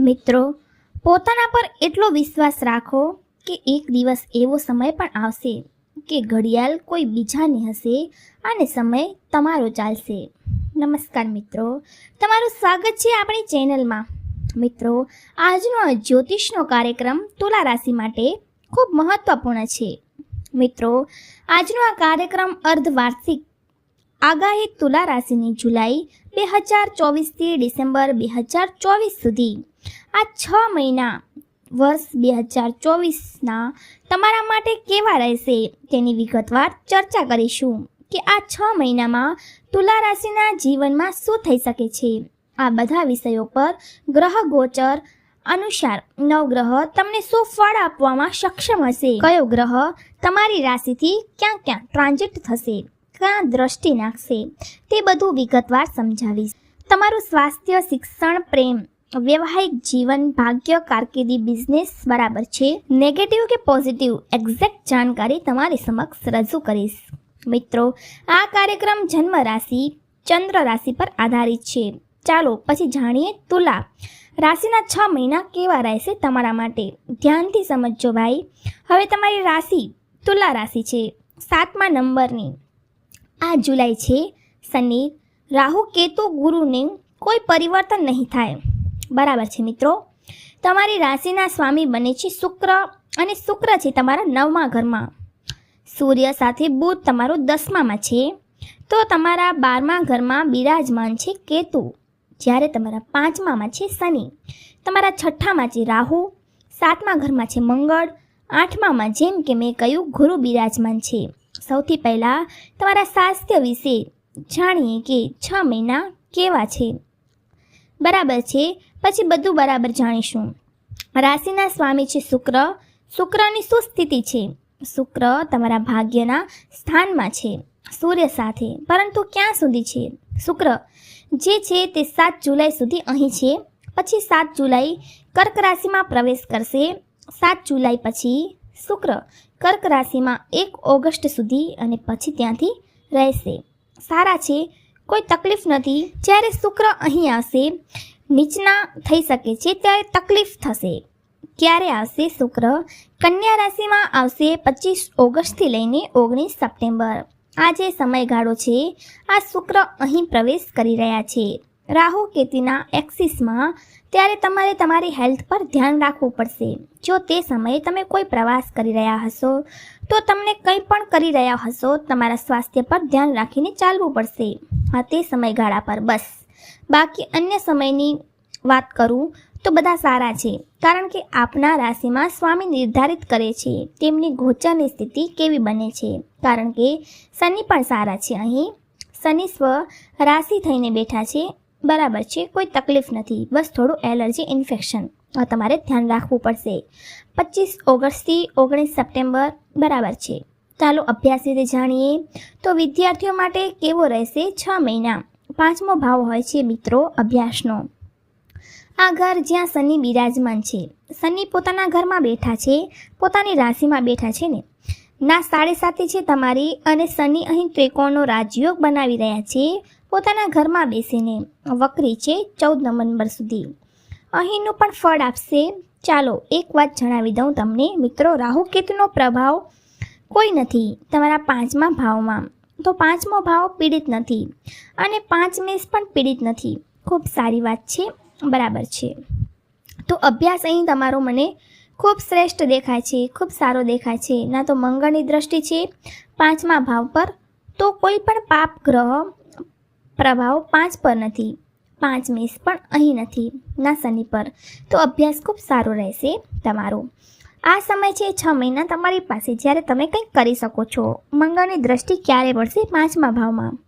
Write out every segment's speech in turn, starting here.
મિત્રો, પોતાના પર એટલો વિશ્વાસ રાખો કે એક દિવસ એવો સમય પણ આવશે કે ઘડિયાળ કોઈ બીજાની હશે અને સમય તમારો ચાલશે. નમસ્કાર મિત્રો, તમારું સ્વાગત છે આપણી ચેનલમાં. મિત્રો, આજનો જ્યોતિષનો કાર્યક્રમ તુલા રાશિ માટે ખૂબ મહત્વપૂર્ણ છે. મિત્રો, આજનો આ કાર્યક્રમ અર્ધવાર્ષિક આગાહી તુલા રાશિની જુલાઈ બે હજાર ચોવીસથી ડિસેમ્બર બે હજાર ચોવીસ સુધી. આ છ મહિના વર્ષ બે હજાર ચોવીસના તમારા માટે કેવા રહેશે તેની વિગતવાર ચર્ચા કરીશું કે આ છ મહિનામાં તુલા રાશિના જીવનમાં શું થઈ શકે છે? આ બધા વિષયો પર ગ્રહ ગોચર અનુસાર નવગ્રહ તમને શું ફળ આપવામાં સક્ષમ હશે? કયો ગ્રહ તમારી રાશિથી ક્યાં ક્યાં ટ્રાન્ઝિટ થશે? ક્યાં દ્રષ્ટિ નાખશે. તે બધું વિગતવાર સમજાવીશ. તમારું સ્વાસ્થ્ય, શિક્ષણ, પ્રેમ વૈવાહિક જીવન, ભાગ્ય, કારકિર્દી, બિઝનેસ બરાબર છે. નેગેટિવ કે પોઝિટિવ એક્ઝેક્ટ જાણકારી તમારી સમક્ષ રજૂ કરીશ. મિત્રો, આ કાર્યક્રમ જન્મ રાશિ ચંદ્ર રાશિ પર આધારિત છે. ચાલો પછી જાણીએ તુલા. રાશિના છ મહિના કેવા રહેશે તમારા માટે? ધ્યાનથી સમજજો ભાઈ. હવે તમારી રાશિ તુલા રાશિ છે. સાતમા નંબરની. આ જુલાઈ છે, શનિ, રાહુ, કેતુ, ગુરુને કોઈ પરિવર્તન નહીં થાય. બરાબર છે મિત્રો? તમારી રાશિના સ્વામી બને છે શુક્ર અને શુક્ર છે તમારા નવમા ઘરમાં. સૂર્ય સાથે બુધ તમારો દસમામાં છે. તો તમારા બારમા ઘરમાં બિરાજમાન છે કેતુ. જ્યારે તમારા પાંચમામાં છે શનિ. તમારા છઠ્ઠામાં છે રાહુ. સાતમા ઘરમાં છે મંગળ. આઠમામાં જેમ કે મેં કહ્યું, ગુરુ બિરાજમાન છે. સૌથી પહેલાં તમારા સ્વાસ્થ્ય વિશે જાણીએ કે છ મહિના કેવા છે. બરાબર છે, પછી બધું બરાબર જાણીશું. રાશિના સ્વામી છે શુક્ર. શુક્રની શું સ્થિતિ છે? શુક્ર તમારા ભાગ્યના સ્થાનમાં છે, સૂર્ય સાથે, પરંતુ ક્યાં સુધી છે? શુક્ર જે છે તે સાત જુલાઈ સુધી અહીં છે, પછી સાત જુલાઈ કર્ક રાશિમાં પ્રવેશ કરશે, સાત જુલાઈ પછી શુક્ર કર્ક રાશિમાં એક ઓગસ્ટ સુધી અને પછી ત્યાંથી રહેશે. સારા છે, કોઈ તકલીફ નથી. જ્યારે શુક્ર અહીં આવશે, નીચના થઈ શકે છે, ત્યારે તકલીફ થશે. ક્યારે આવશે શુક્ર? કન્યા રાશિમાં આવશે પચીસ ઓગસ્ટથી લઈને ઓગણીસ સપ્ટેમ્બર. આ જે સમયગાળો છે. આ શુક્ર અહીં પ્રવેશ કરી રહ્યા છે. રાહુ કેતુના એક્સિસમાં ત્યારે તમારે તમારી હેલ્થ પર ધ્યાન રાખવું પડશે. જો તે સમયે તમે કોઈ પ્રવાસ કરી રહ્યા હશો, તો તમને કંઈ પણ કરી રહ્યા હશો, તમારા સ્વાસ્થ્ય પર ધ્યાન રાખીને ચાલવું પડશે. આ તે સમયગાળા પર, બસ. બાકી અન્ય સમયની વાત કરું તો બધા સારા છે, કારણ કે આપના રાશિમાં સ્વામી નિર્ધારિત કરે છે, તેમની ગોચરની સ્થિતિ કેવી બને છે. કારણ કે શનિ પણ સારા છે અહીં. શનિ સ્વ રાશિ થઈને બેઠા છે બરાબર છે, કોઈ તકલીફ નથી. બસ થોડું એલર્જી, ઇન્ફેક્શન. તમારે ધ્યાન રાખવું પડશે. પચીસ ઓગસ્ટથી ઓગણીસ સપ્ટેમ્બર બરાબર છે. ચાલો અભ્યાસ રીતે જાણીએ. તો વિદ્યાર્થીઓ માટે કેવો રહેશે છ મહિના? પાંચમો ભાવ હોય છે મિત્રો, અભ્યાસનો. આ ઘર જ્યાં શનિ બિરાજમાન છે. શનિ પોતાના ઘરમાં બેઠા છે, પોતાની રાશિમાં બેઠા છે ને. ના સાડે સાતે છે તમારી અને શનિ અહીં ત્રિકોણનો રાજયોગ બનાવી રહ્યા છે. પોતાના ઘરમાં બેસીને વકરી છે ચૌદ નવેમ્બર સુધી. અહીંનું પણ ફળ આપશે. ચાલો એક વાત જણાવી દઉં તમને. મિત્રો, રાહુ કેતુનો પ્રભાવ કોઈ નથી તમારા પાંચમા ભાવમાં. તો પાંચમો ભાવ પીડિત નથી અને પાંચ મેષ પણ પીડિત નથી. ખૂબ સારી વાત છે. બરાબર છે. તો અભ્યાસ અહીં તમારો મને ખૂબ શ્રેષ્ઠ દેખાય છે, ખૂબ સારો દેખાય છે. ના તો મંગળની દ્રષ્ટિ છે પાંચમા ભાવ પર. તો કોઈ પણ પાપ ગ્રહ પ્રભાવ પાંચ પર નથી. પાંચ મેષ પણ અહીં નથી. ના શનિ પર. તો અભ્યાસ ખૂબ સારો રહેશે તમારો. આ સમય છે છ મહિના તમારી પાસે. જ્યારે તમે કંઈક કરી શકો છો. મંગળની દ્રષ્ટિ ક્યારે પડશે પાંચમા ભાવમાં.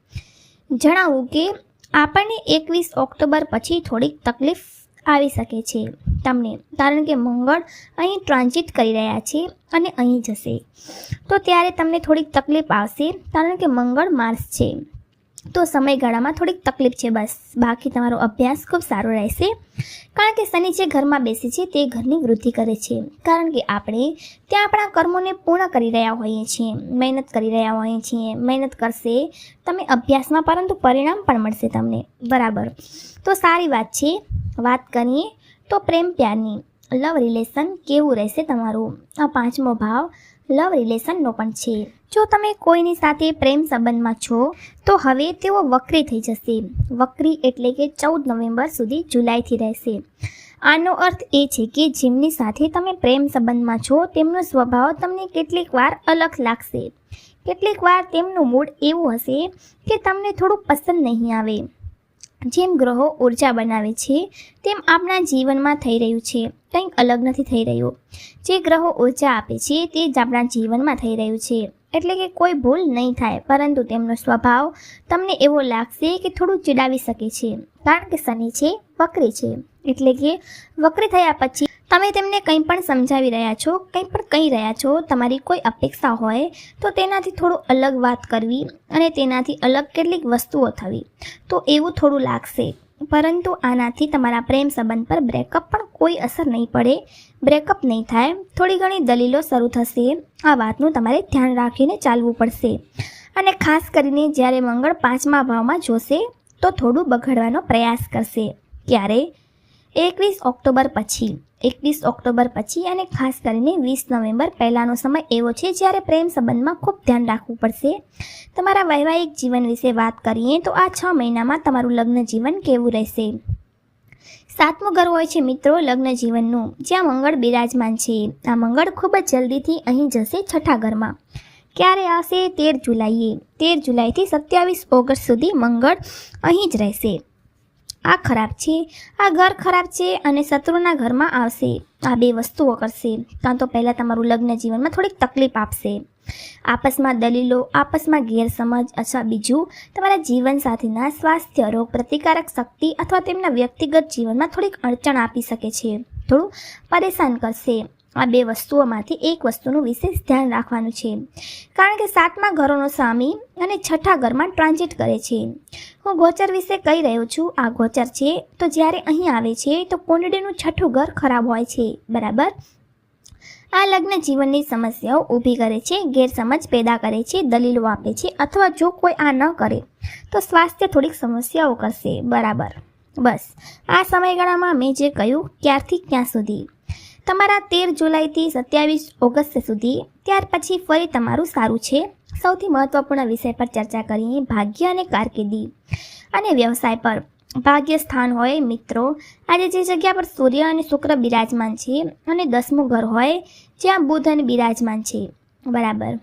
જણાવું કે આપણને એકવીસ ઓક્ટોબર પછી થોડીક તકલીફ આવી શકે છે તમને. કારણ કે મંગળ અહીં ટ્રાન્ઝિટ કરી રહ્યા છે અને અહીં જશે. તો ત્યારે તમને થોડીક તકલીફ આવશે. કારણ કે મંગળ માર્સ છે. તો સમયગાળામાં થોડીક તકલીફ છે બસ. બાકી તમારો અભ્યાસ ખૂબ સારો રહેશે. કારણ કે શનિ જે ઘરમાં બેસે છે તે ઘરની વૃદ્ધિ કરે છે. કારણ કે આપણે ત્યાં આપણા કર્મોને પૂર્ણ કરી રહ્યા હોઈએ છીએ, મહેનત કરી રહ્યા હોઈએ છીએ. મહેનત કરશે તમે અભ્યાસમાં, પરંતુ પરિણામ પણ મળશે તમને. બરાબર. તો સારી વાત છે. વાત કરીએ તો પ્રેમ પ્યારની. લવ રિલેશન કેવું રહેશે તમારું? આ પાંચમો ભાવ લવ રિલેશનનો પણ છે. જો તમે કોઈની સાથે પ્રેમ સંબંધમાં છો, તો હવે તેઓ વક્રી થઈ જશે. વક્રી એટલે કે ચૌદ નવેમ્બર સુધી જુલાઈથી રહેશે. આનો અર્થ એ છે કે જેમની સાથે તમે પ્રેમ સંબંધમાં છો, તેમનો સ્વભાવ તમને કેટલીક વાર અલગ લાગશે. કેટલીક વાર તેમનું મૂડ એવું હશે કે તમને થોડું પસંદ નહીં આવે. જેમ ગ્રહો ઊર્જા બનાવે છે, તેમ આપણા જીવનમાં થઈ રહ્યું છે. કંઈક અલગ નથી થઈ રહ્યું. જે ગ્રહો ઊર્જા આપે છે, તે જ આપણા જીવનમાં થઈ રહ્યું છે. એટલે કે કોઈ ભૂલ નહીં થાય, પરંતુ તેમનો સ્વભાવ તમને એવો લાગશે કે થોડું ચીડાવી શકે છે. કારણ કે શનિ છે, વક્રી છે. એટલે કે વક્રી થયા પછી તમે તેમને કંઈ પણ સમજાવી રહ્યા છો, કંઈ પણ કહી રહ્યા છો, તમારી કોઈ અપેક્ષા હોય, તો તેનાથી થોડું અલગ વાત કરવી અને તેનાથી અલગ કેટલીક વસ્તુઓ થવી. તો એવું થોડું લાગશે. પરંતુ આનાથી તમારા પ્રેમ સંબંધ પર બ્રેકઅપ પણ કોઈ અસર નહીં પડે. બ્રેકઅપ નહીં થાય. થોડી ઘણી દલીલો શરૂ થશે. આ વાતનું તમારે ધ્યાન રાખીને ચાલવું પડશે. અને ખાસ કરીને જ્યારે મંગળ પાંચમા ભાવમાં જોશે, તો થોડું બગાડવાનો પ્રયાસ કરશે. ક્યારે? એકવીસ ઓક્ટોબર પછી. એકવીસ ઓક્ટોબર પછી અને ખાસ કરીને વીસ નવેમ્બર પહેલાંનો સમય એવો છે જ્યારે પ્રેમ સંબંધમાં ખૂબ ધ્યાન રાખવું પડશે. તમારા વૈવાહિક જીવન વિશે વાત કરીએ તો આ છ મહિનામાં તમારું લગ્ન જીવન કેવું રહેશે? સાતમો ઘર હોય છે મિત્રો લગ્ન જીવનનું. જ્યાં મંગળ બિરાજમાન છે. આ મંગળ ખૂબ જ જલ્દીથી અહીં જશે છઠ્ઠા ઘરમાં. ક્યારે આવશે? તેર જુલાઈએ. તેર જુલાઈથી સત્યાવીસ ઓગસ્ટ સુધી મંગળ અહીં જ રહેશે. આ ખરાબ છે. આ ઘર ખરાબ છે અને શત્રુના ઘરમાં આવશે. આ બે વસ્તુઓ કરશે. કાં તો પહેલાં તમારું લગ્ન જીવનમાં થોડીક તકલીફ આપશે. આપસમાં દલીલો, આપસમાં ગેરસમજ અથવા બીજું તમારા જીવનસાથીના સ્વાસ્થ્ય રોગ પ્રતિકારક શક્તિ અથવા તેમના વ્યક્તિગત જીવનમાં થોડીક અડચણ આપી શકે છે. થોડું પરેશાન કરશે. આ બે વસ્તુઓમાંથી એક વસ્તુનું વિશેષ ધ્યાન રાખવાનું છે. કારણ કે સાતમા ઘરોનો સ્વામી અને છઠ્ઠા ઘરમાં ટ્રાન્ઝિટ કરે છે. હું ગોચર વિશે કહી રહ્યો છું, આ ગોચર છે. તો જ્યારે અહીં આવે છે, તો કુંડળીનું છઠ્ઠું ઘર ખરાબ હોય છે. બરાબર? આ લગ્ન જીવનની સમસ્યાઓ ઊભી કરે છે, ગેરસમજ પેદા કરે છે, દલીલો આપે છે અથવા જો કોઈ આ ન કરે, તો સ્વાસ્થ્ય થોડીક સમસ્યાઓ કરશે. બરાબર? બસ. આ સમયગાળામાં મેં જે કહ્યું, ક્યારથી ક્યાં સુધી? તમારા તેર જુલાઈથી સત્યાવીસ ઓગસ્ટ સુધી. ત્યાર પછી ફરી તમારું સારું છે. સૌથી મહત્વપૂર્ણ વિષય પર ચર્ચા કરીએ ભાગ્ય અને કારકિર્દી. અને વ્યવસાય પર. ભાગ્ય સ્થાન હોય મિત્રો. આજે જે જગ્યા પર સૂર્ય અને શુક્ર બિરાજમાન છે અને દસમું ઘર હોય, જ્યાં બુધ અને બિરાજમાન છે. બરાબર.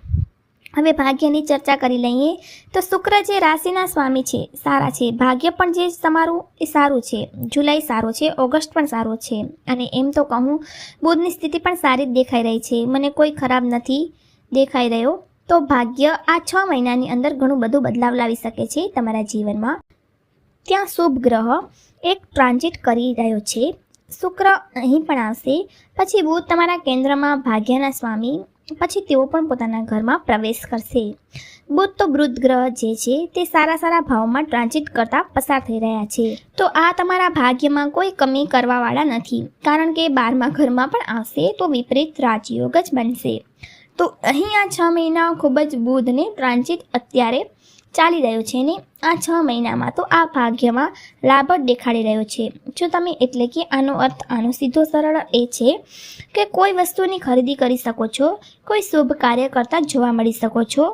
હવે ભાગ્યની ચર્ચા કરી લઈએ. તો શુક્ર જે રાશિના સ્વામી છે, સારા છે. ભાગ્ય પણ જે તમારું એ સારું છે. જુલાઈ સારો છે, ઓગસ્ટ પણ સારો છે. અને એમ તો કહું, બુધની સ્થિતિ પણ સારી જ દેખાઈ રહી છે. મને કોઈ ખરાબ નથી દેખાઈ રહ્યો. તો ભાગ્ય આ છ મહિનાની અંદર ઘણું બધું બદલાવ લાવી શકે છે તમારા જીવનમાં. ત્યાં શુભ ગ્રહ એક ટ્રાન્ઝિટ કરી રહ્યો છે. શુક્ર અહીં પણ આવશે. પછી બુધ તમારા કેન્દ્રમાં ભાગ્યના સ્વામી પછી તેઓ પણ પોતાના ઘરમાં પ્રવેશ કરશે. બુધ તો વૃદ્ધ ગ્રહ જે છે, તે સારા સારા ભાવમાં ટ્રાન્ઝિટ કરતા પસાર થઈ રહ્યા છે. તો આ તમારા ભાગ્યમાં કોઈ કમી કરવાવાળા નથી. કારણ કે બારમા ઘરમાં પણ આવશે તો વિપરીત રાજયોગ જ બનશે. તો અહીં આ છ મહિના ખૂબ જ બુધને ટ્રાન્ઝિટ અત્યારે ચાલી રહ્યો છે ને? આ છ મહિનામાં તો આ ભાગ્યમાં લાભ જ દેખાડી રહ્યો છે. જો તમે એટલે કે આનો અર્થ આનો સીધો સરળ એ છે કે કોઈ વસ્તુની ખરીદી કરી શકો છો, કોઈ શુભ કાર્ય કરતા જોવા મળી શકો છો.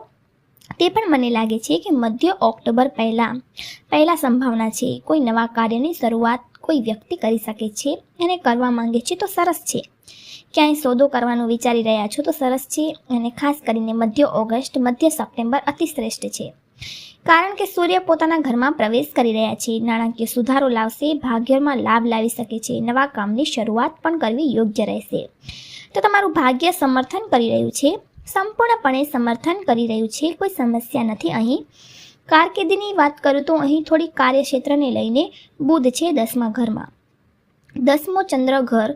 તે પણ મને લાગે છે કે મધ્ય ઓક્ટોબર પહેલાં પહેલાં સંભાવના છે. કોઈ નવા કાર્યની શરૂઆત કોઈ વ્યક્તિ કરી શકે છે અને કરવા માંગે છે તો સરસ છે. ક્યાંય સોદો કરવાનું વિચારી રહ્યા છો તો સરસ છે અને ખાસ કરીને મધ્ય ઓગસ્ટ, મધ્ય સપ્ટેમ્બર અતિ શ્રેષ્ઠ છે. કારણ કે સૂર્ય પોતાના ઘરમાં પ્રવેશ કરી રહ્યા છે. નાણાકીય સુધારો લાવશે, ભાગ્યમાં લાભ લાવી શકે છે. નવા કામની શરૂઆત પણ કરવી યોગ્ય રહેશે. તો તમારું ભાગ્ય સમર્થન કરી રહ્યું છે. સંપૂર્ણપણે સમર્થન કરી રહ્યું છે. કોઈ સમસ્યા નથી અહીં. કારકિર્દીની વાત કરું તો અહીં થોડી કાર્યક્ષેત્રને લઈને બુધ છે દસમા ઘરમાં. દસમો ચંદ્ર ઘર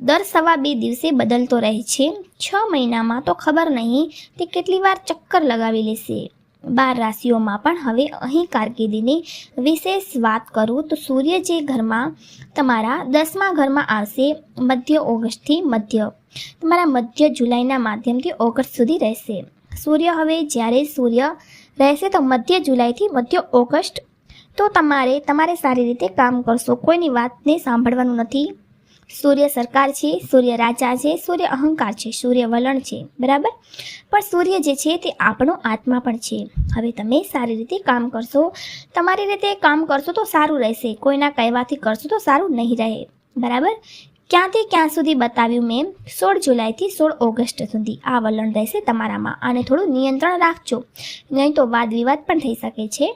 દર સવા બે દિવસે બદલતો રહે છે. છ મહિનામાં તો ખબર નહીં તે કેટલી વાર ચક્કર લગાવી લેશે. બાર રાશિઓમાં પણ હવે અહીં કારકિર્દીની વિશેષ વાત કરું તો સૂર્ય જે ઘરમાં તમારા દસમા ઘરમાં આવશે, મધ્ય ઓગસ્ટથી મધ્ય. તમારા મધ્ય જુલાઈના માધ્યમથી ઓગસ્ટ સુધી રહેશે. સૂર્ય હવે જ્યારે સૂર્ય રહેશે તો મધ્ય જુલાઈથી મધ્ય ઓગસ્ટ. તો તમારે તમારે સારી રીતે કામ કરશો, કોઈની વાતને સાંભળવાનું નથી. સૂર્ય સરકાર છે, સૂર્ય રાજા છે, સૂર્ય અહંકાર છે, સૂર્ય વલણ છે, બરાબર? પણ સૂર્ય જે છે તે આપણો આત્મા પણ છે. હવે તમે સારી રીતે કામ કરશો, તમારી રીતે કામ કરશો તો સારું રહેશે, કોઈના કહેવાથી કરશો તો સારું નહીં રહે, બરાબર? ક્યાંથી ક્યાં સુધી બતાવ્યું મેં? સોળ જુલાઈથી સોળ ઓગસ્ટ સુધી આ વલણ રહેશે તમારામાં, આને થોડું નિયંત્રણ રાખજો, નહીં તો વાદ વિવાદ પણ થઈ શકે છે.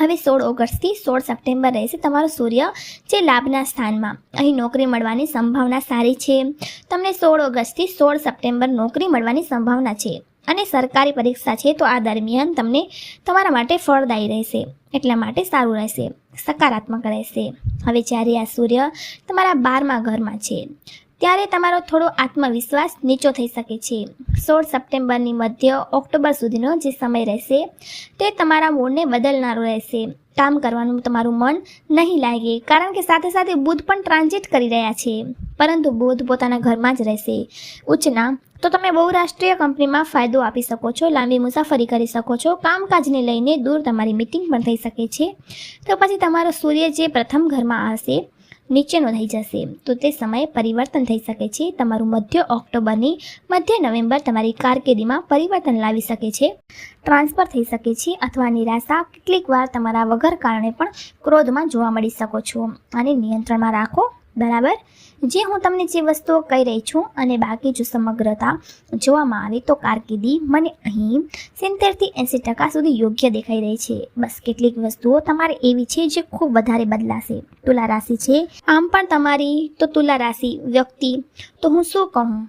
હવે સોળ ઓગસ્ટથી સોળ સપ્ટેમ્બર રહેશે તમારો સૂર્ય જે લાભના સ્થાનમાં. અહીં નોકરી મળવાની સંભાવના સારી છે. તમને સોળ ઓગસ્ટથી સોળ સપ્ટેમ્બર નોકરી મળવાની સંભાવના છે. અને સરકારી પરીક્ષા છે તો આ દરમિયાન તમને તમારા માટે ફળદાયી રહેશે. એટલા માટે સારું રહેશે. સકારાત્મક રહેશે. હવે જ્યારે આ સૂર્ય તમારા બારમા ઘરમાં છે ત્યારે તમારો થોડો આત્મવિશ્વાસ નીચો થઈ શકે છે. સોળ સપ્ટેમ્બરની મધ્ય ઓક્ટોબર સુધીનો જે સમય રહેશે, તે તમારા મૂળને બદલનારો રહેશે. કામ કરવાનું તમારું મન નહીં લાગે, કારણ કે સાથે સાથે બુધ પણ ટ્રાન્ઝિટ કરી રહ્યા છે. પરંતુ બુધ પોતાના ઘરમાં જ રહેશે. ઉચ્ચના, તો તમે બહુરાષ્ટ્રીય કંપનીમાં ફાયદો આપી શકો છો, લાંબી મુસાફરી કરી શકો છો, કામકાજને લઈને દૂર તમારી મિટિંગ પણ થઈ શકે છે. તો પછી તમારો સૂર્ય જે પ્રથમ ઘરમાં આવશે નીચેનો થઈ જશે. તો તે સમયે પરિવર્તન થઈ શકે છે. તમારું મધ્ય ઓક્ટોબરની મધ્ય નવેમ્બર તમારી કારકિર્દીમાં પરિવર્તન લાવી શકે છે. ટ્રાન્સફર થઈ શકે છે અથવા નિરાશા કેટલીક તમારા વગર કારણે પણ ક્રોધમાં જોવા મળી શકો છો. આને નિયંત્રણમાં રાખો. બરાબર? જે હું તમને જે વસ્તુઓ કહી રહી છું અને બાકી જો સમગ્રતા જોવામાં આવે તો કારકિર્દી મને અહીં સિત્તેરથી એંસી ટકા સુધી યોગ્ય દેખાઈ રહી છે. બસ કેટલીક વસ્તુઓ તમારે એવી છે જે ખૂબ વધારે બદલાશે. તુલા રાશિ છે. આમ પણ તમારી તો તુલા રાશિ વ્યક્તિ. તો હું શું કહું?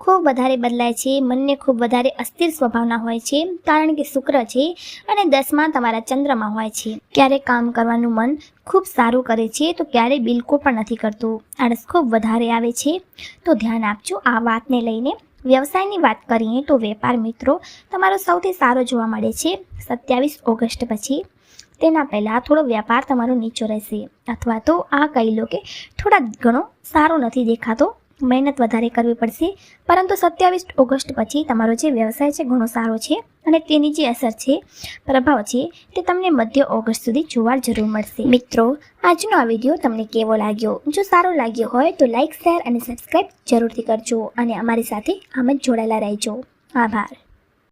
ખૂબ વધારે બદલાય છે, મનને ખૂબ વધારે અસ્થિર સ્વભાવના હોય છે, કારણ કે શુક્ર છે અને દસમાં તમારા ચંદ્રમાં હોય છે. ક્યારેક કામ કરવાનું મન ખૂબ સારું કરે છે, તો ક્યારેય બિલકુલ પણ નથી કરતું. આળસ ખૂબ વધારે આવે છે, તો ધ્યાન આપજો. આ વાતને લઈને વ્યવસાયની વાત કરીએ તો વેપાર મિત્રો, તમારો સૌથી સારો જોવા મળે છે સત્યાવીસ ઓગસ્ટ પછી. તેના પહેલાં થોડો વ્યાપાર તમારો નીચો રહેશે. અથવા તો આ કહી લો કે થોડા ઘણો સારો નથી દેખાતો. મહેનત વધારે કરવી પડશે. પરંતુ સત્યાવીસ ઓગસ્ટ પછી તમારો જે વ્યવસાય છે ઘણો સારો છે અને તેની જે અસર છે, પ્રભાવ છે, તે તમને મધ્ય ઓગસ્ટ સુધી જોવા જરૂર મળશે. મિત્રો, આજનો આ વીડિયો તમને કેવો લાગ્યો? જો સારો લાગ્યો હોય તો લાઇક શેર અને સબસ્ક્રાઈબ જરૂરથી કરજો અને અમારી સાથે આમ જ જોડાયેલા રહેજો. આભાર.